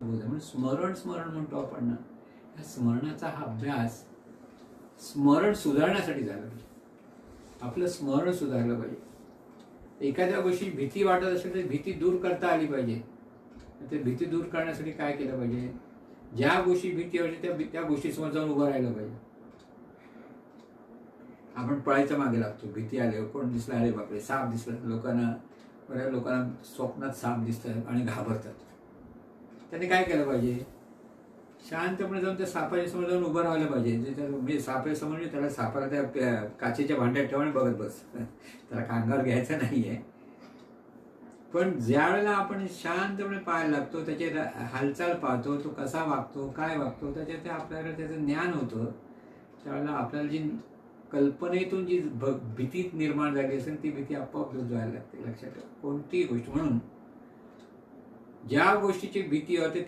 म्हणजे स्मरण स्मरण म्हणतो आपण ना. या स्मरणाचा हा अभ्यास स्मरण सुधारण्यासाठी झाला पाहिजे. आपलं स्मरण सुधारलं पाहिजे. एखाद्या गोष्टी भीती वाटत असेल तर भीती दूर करता आली पाहिजे. ते भीती दूर करण्यासाठी काय केलं पाहिजे? ज्या गोष्टी भीती वाटते त्या त्या गोष्टीसमोर जाऊन उभं राहिलं पाहिजे. आपण पळायच्या मागे लागतो. भीती आले कोण दिसला? अरे बापरे साप दिसला. लोकांना बऱ्याच लोकांना स्वप्नात साप दिसतात आणि घाबरतात. त्याने काय केलं पाहिजे? शांतपणे जाऊन त्या सापाच्या समोर जाऊन उभं राहिलं पाहिजे. म्हणजे सापाच्या समोर त्याला सापाला त्या काचेच्या भांड्यात ठेवून बघत बस. त्याला कांगावर घ्यायचं नाही आहे पण ज्या वेळेला आपण शांतपणे पाहायला लागतो त्याची हालचाल पाहतो तो कसा वागतो काय वागतो त्याच्यात ते आपल्याला त्याचं ज्ञान होतं. त्यावेळेला आपल्याला जी कल्पनेतून जी भ- भीती निर्माण झाली असेल ती भीती आपोआप दूर व्हायला लागते लक्षात ठेवा. कोणतीही गोष्ट म्हणून ज्या गोष्टीची भीती होते